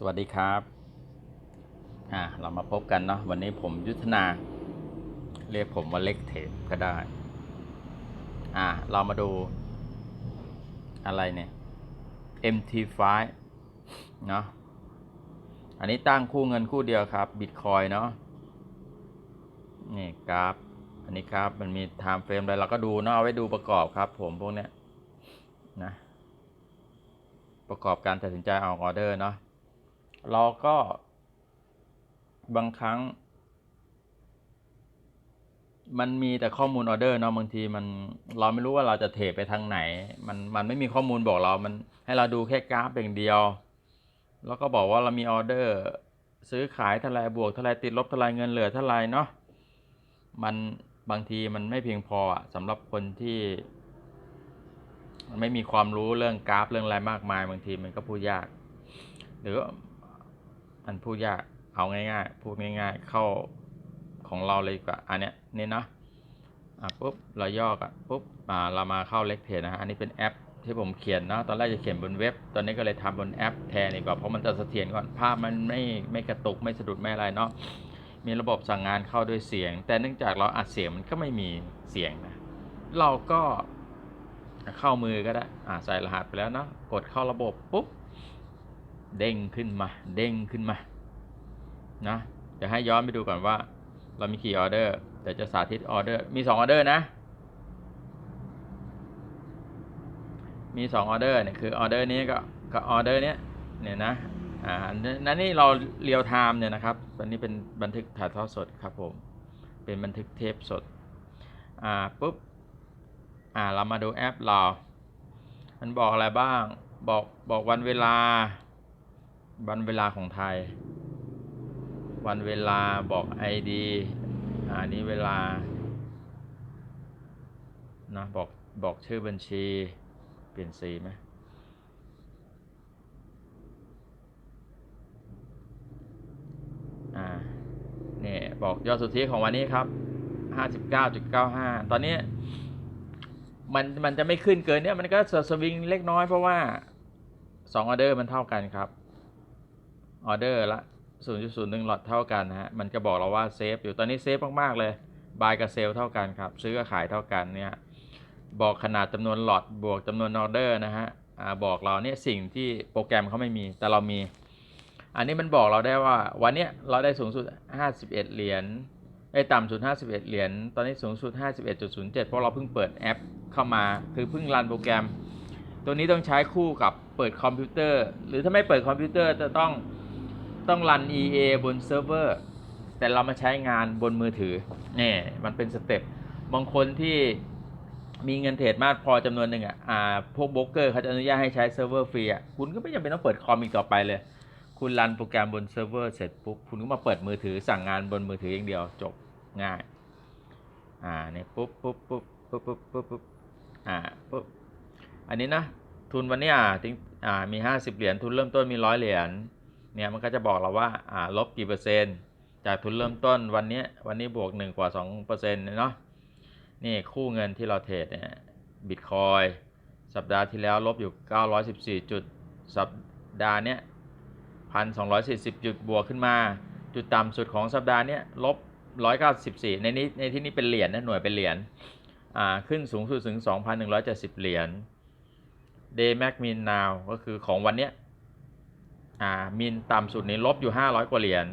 สวัสดีครับอ่าเรามาพบกันเนาะวันนี้ผมยุทธนา เรียกผมว่าเล็กเทปก็ได้อ่าเรามาดูอะไรเนี่ย MT5 เนาะอันนี้ตั้งคู่เงินคู่เดียวครับ Bitcoin เนาะนี่กราฟอันนี้กราฟมันมี time frame อะไรเราก็ดูเนาะเอาไว้ดูประกอบครับ ผมพวกเนี้ยนะประกอบการตัดสินใจเอาออเดอร์เนาะ เราก็บางครั้ง มันมีแต่ข้อมูลออเดอร์เนาะบางทีมันเราไม่รู้ว่าเราจะเทรดไปทางไหน มันมันไม่มีข้อมูลบอกเรา มันให้เราดูแค่กราฟอย่างเดียว แล้วก็บอกว่าเรามีออเดอร์ ซื้อขายเท่าไรบวกเท่าไรติดลบเท่าไรเงินเหลือเท่าไรเนาะมันบางทีมันไม่เพียงพอสำหรับคนที่มันไม่มีความรู้เรื่องกราฟเรื่องอะไรมากมาย บางทีมันก็พูดยาก หรือ มันพูดยากเอาง่ายๆ พูดง่าย ๆ เข้าของเราเลยกว่าอันเนี้ยนี่เนาะอะปุ๊บเราย่อกันปุ๊บอ่าเรามาเข้าเล็กเพจนะฮะอันนี้เป็นแอปที่ผมเขียนเนาะตอนแรกจะเขียนบนเว็บ ตอนนี้ก็เลยทำบนแอปแทนดีกว่าเพราะมันจะเสถียรก่อนภาพมันไม่ไม่กระตุกไม่สะดุดไม่อะไรเนาะมีระบบสั่งงานเข้าด้วยเสียง แต่เนื่องจากเราอัดเสียงมันก็ไม่มีเสียงนะเราก็เข้ามือก็ได้อ่าใส่รหัสไปแล้วเนาะกดเข้าระบบปุ๊บเด้งขึ้นมา เด้งขึ้นมา นะเดี๋ยวให้ย้อนไปดูก่อนว่า เรามีกี่ออเดอร์เดี๋ยวจะสาธิตออเดอร์มี2ออเดอร์นะ มี2ออเดอร์เนี่ยคือออเดอร์นี้ก็กับออเดอร์เนี้ยเนี่ยนะอ่านั่นนี่เราเรียลไทม์เนี่ยนะครับอันนี้เป็นบันทึกถ่ายทอดสดครับผมเป็นบันทึกเทปสดอ่าปุ๊บอ่าเรามาดูแอปเรา มันบอกอะไรบ้างบอกบอกวันเวลาวันเวลาของไทย วันเวลาบอก ID อ่านี้เวลานะบอกบอกชื่อบัญชี เปลี่ยนสีไหมอ่าเนี่ยบอกยอดสุทธิของวันนี้ครับ 59.95 ตอนนี้มันมันจะไม่ขึ้นเกินเนี่ยมันก็สวิงเล็กน้อยเพราะว่า2ออเดอร์มันเท่ากันครับออเดอร์ละ 0.01 หลอดเท่ากันนะฮะ มันจะบอกเราว่าเซฟอยู่ ตอนนี้เซฟมาก ๆ เลย บายกับเซลเท่ากันครับ ซื้อกับขายเท่ากันเนี่ย บอกขนาดจำนวนหลอดบวกจำนวนออเดอร์นะฮะอ่าบอกเราเนี่ยสิ่งที่โปรแกรมเขาไม่มี แต่เรามี อันนี้มันบอกเราได้ว่าวันเนี้ยเราได้สูงสุด 51 เหรียญ ไอ้ต่ำสุด 51 เหรียญ ตอนนี้สูงสุด 51.07 เพราะเราเพิ่งเปิดแอปเข้ามา คือเพิ่งรันโปรแกรม ตัวนี้ต้องใช้คู่กับเปิดคอมพิวเตอร์ หรือถ้าไม่เปิดคอมพิวเตอร์จะต้อง ต้องรัน EA บนเซิร์ฟเวอร์ แต่เรามาใช้งานบนมือถือเนี่ยมันเป็นสเต็ปบางคนที่มีเงินเทรดมากพอจำนวนหนึ่งอะอ่าพวกโบรกเกอร์เขาจะอนุญาตให้ใช้เซิร์ฟเวอร์ฟรีอะคุณก็ไม่จำเป็นต้องเปิดคอมอีกต่อไปเลย คุณรันโปรแกรมบนเซิร์ฟเวอร์เสร็จปุ๊บคุณก็มาเปิดมือถือสั่งงานบนมือถืออย่างเดียวจบง่ายอ่าเนี่ยปุ๊บปุ๊บปุ๊บปุ๊บปุ๊บปุ๊บปุ๊บอ่าปุ๊บอันนี้นะทุนวันนี้อะอ่ามี 50 เหรียญทุนเริ่มต้นมีร้อยเหรียญ เนี่ยมันก็จะบอกเราว่าอ่าลบกี่เปอร์เซ็นต์ จากทุนเริ่มต้นวันนี้วันนี้บวก 1 กว่า2เปอร์เซ็นต์เนาะนี่คู่เงินที่เราเทรดเนี่ยบิตคอยสัปดาห์ที่แล้วลบอยู่ 914 จุด สัปดาห์เนี้ย1,240 จุดบวกขึ้นมา จุดต่ำสุดของสัปดาห์เนี้ยลบ 194 ในนี้ในที่นี้เป็นเหรียญนะหน่วยเป็นเหรียญอ่าขึ้นสูงสุดถึง 2,170 เหรียญ day max min now ก็คือของวันเนี้ย อ่ามินต่ำสุดนี้ลบอยู่ 500 กว่าเหรียญ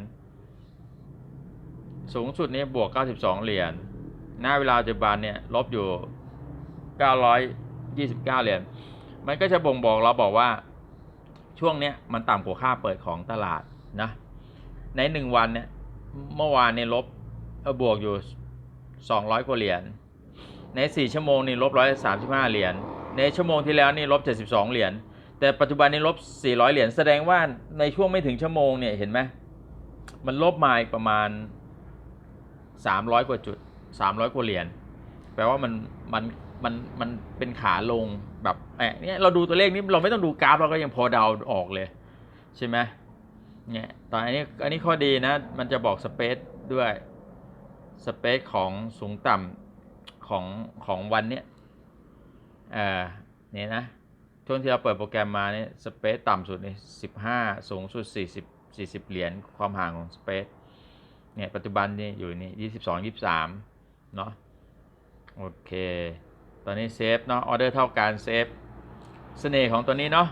สูงสุดนี้บวก 92 เหรียญหน้าเวลาปัจจุบันเนี่ยลบอยู่ 929 เหรียญมันก็จะบ่งบอกเราบอกว่าช่วงเนี้ยมันต่ำกว่าค่าเปิดของตลาดนะในหนึ่งวันเนี่ยเมื่อวานเนี่ยลบบวกอยู่ 200 กว่าเหรียญใน 4 ชั่วโมงนี่ลบ 135 เหรียญในชั่วโมงที่แล้วนี่ลบ 72 เหรียญ แต่ปัจจุบันนี้ลบ 400 เหรียญแสดงว่าในช่วงไม่ถึงชั่วโมงเนี่ยเห็นไหมมันลบมาอีกประมาณ 300 กว่าจุด 300 กว่าเหรียญแปลว่ามันมันมันมันเป็นขาลงแบบเนี่ยเราดูตัวเลขนี้เราไม่ต้องดูกราฟเราก็ยังพอเดาออกเลย ใช่ไหมเนี่ยตอนอันนี้อันนี้ข้อดีนะ มันจะบอกสเปซด้วยสเปซของสูงต่ำของของวันเนี้ยเออเนี่ยนะ ช่วงที่เราเปิดโปรแกรมมาเนี่ยสเปซต่ำสุดนี่สิบห้าสูงสุดสี่สิบสี่สิบเหรียญความห่างของสเปซเนี่ยปัจจุบันนี่อยู่นี่ยี่สิบสองยี่สิบสามเนาะโอเค ตอนนี้เซฟเนาะออเดอร์เท่ากันเซฟเสน่ห์ของตัวนี้เนาะ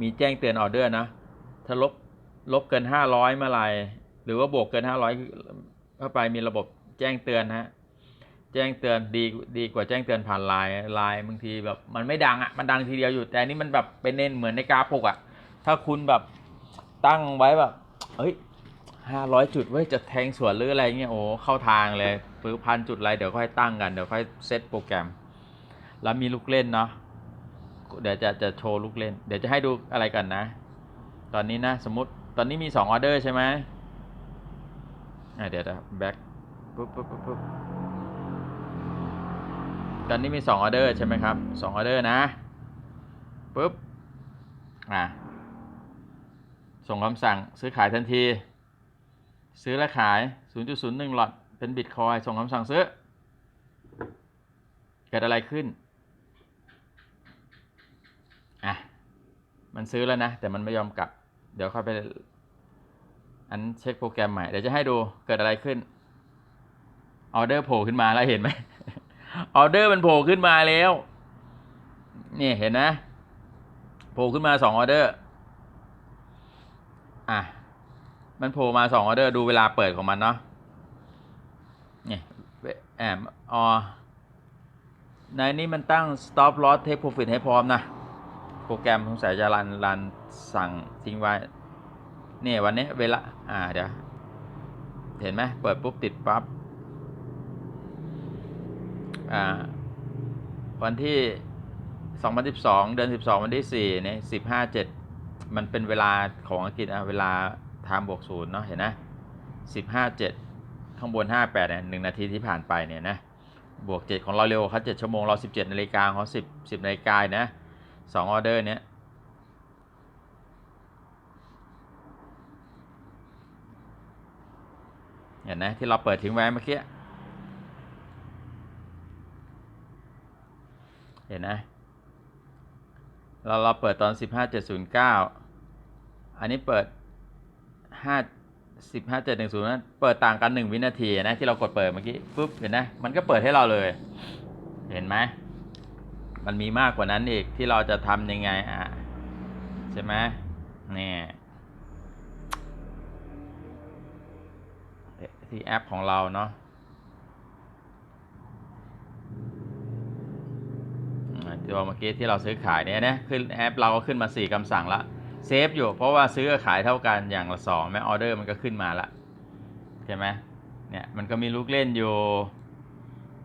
มีแจ้งเตือนออเดอร์นะ ถ้าลบลบเกิน 500 เมื่อไหรหรือว่าบวกเกิน 500เข้าไปมีระบบแจ้งเตือนนะฮะ จ้งเตือนดีดีกว่าแจ้งเตือนผ่านไลน์ไลน์บางทีแบบมันไม่ดังอะ่ะมันดังทีเดียวอยู่ แต่นี่มันแบบเป็นเน้นเหมือนในกราฟปกอะ่ะ ถ้าคุณแบบตั้งไว้แบบเฮ้ยห้าร้อยจุดเว้ยจะแทงสวนหรืออะไรเงี้ยโอ้เข้าทางเลยปื้พันจุดอะไรเดี๋ยวค่อยตั้งกันเดี๋ยวค่อยเซตโปรแกรม แล้วมีลูกเล่นเนาะเดี๋ยวจะจะโชว์ลูกเล่น เดี๋ยวจะให้ดูอะไรกันนะ ตอนนี้นะสมมติตอนนี้มีสองออเดอร์ใช่ไหมอะเดี๋ยวนะแบ็คปุ๊บปุ๊บปุ๊บ ตอนนี้มีสองออเดอร์ใช่ไหมครับสองออเดอร์นะปุ๊บอะส่งคำสั่งซื้อขายทันที ซื้อและขาย 0.01 หลอตเป็นบิตคอยส่งคำสั่งซื้อ เกิดอะไรขึ้นอะมันซื้อแล้วนะ แต่มันไม่ยอมกลับ เดี๋ยวค่อยไป อันเช็คโปรแกรมใหม่ เดี๋ยวจะให้ดูเกิดอะไรขึ้นออเดอร์โผล่ขึ้นมาแล้วเห็นไหม ออเดอร์มันโผล่ขึ้นมาแล้วนี่เห็นนะโผล่ขึ้นมาสองออเดอร์อะมันโผล่มาสองออเดอร์ดูเวลาเปิดของมันเนาะนี่แอมออในนี้มันตั้ง stop loss take profit ให้พร้อมนะ โปรแกรมสงสัยจะรันรันสั่งทิ้งไว้เนี่ยวันนี้เวลา อ่าเดี๋ยว เห็นไหมเปิดปุ๊บติดปั๊บ วันที่ 2012 เดือน 12 วันที่4เนี่ย15 7 มันเป็นเวลาของอังกฤษอะเวลาไทม์บวกศูนย์เนาะเห็นนะ15 7 ข้างบน 58เนี่ยหนึ่งนาทีที่ผ่านไปเนี่ยนะบวก 7 ของเราเร็วกว่าเขา7ชั่วโมงเรา 17นาฬิกาของเขา10 10นาฬิกานะสองออเดอร์เนี้ยเห็นนะที่เราเปิดทิ้งไว้เมื่อกี้ เห็นนะเราเราเปิดตอน 15.709 อันนี้เปิด 5 15.710นั้นเปิดต่างกัน 1 วินาทีนะที่เรากดเปิดเมื่อกี้ปุ๊บเห็นนะมันก็เปิดให้เราเลย เห็นไหมมันมีมากกว่านั้นอีกที่เราจะทำยังไงอะใช่ไหมเนี่ยที่แอปของเราเนาะอ่า ตัวเมื่อกี้ที่เราซื้อขายเนี่ยนะขึ้นแอปเราก็ขึ้นมาสี่คำสั่งละเซฟอยู่เพราะว่าซื้อขายเท่ากันอย่างละสองแม้ออเดอร์มันก็ขึ้นมาละใช่ไหมเนี่ยมันก็มีลูกเล่นอยู่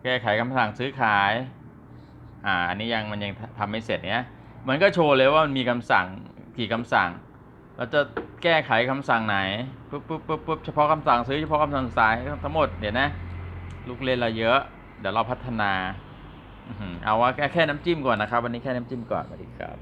แก้ไขคำสั่งซื้อขายอ่าอันนี้ยังมันยังทำไม่เสร็จเนี้ยมันก็โชว์เลยว่ามันมีคำสั่งกี่คำสั่ง เราจะแก้ไขคำสั่งไหนปุ๊บปุ๊บปุ๊บปุ๊บเฉพาะคำสั่งซื้อเฉพาะคำสั่งขายทั้งหมดเดี๋ยวนะลูกเล่นเราเยอะ เดี๋ยวเราพัฒนา เอาว่าแค่แค่น้ำจิ้มก่อนนะครับ วันนี้แค่น้ำจิ้มก่อนสวัสดีครับ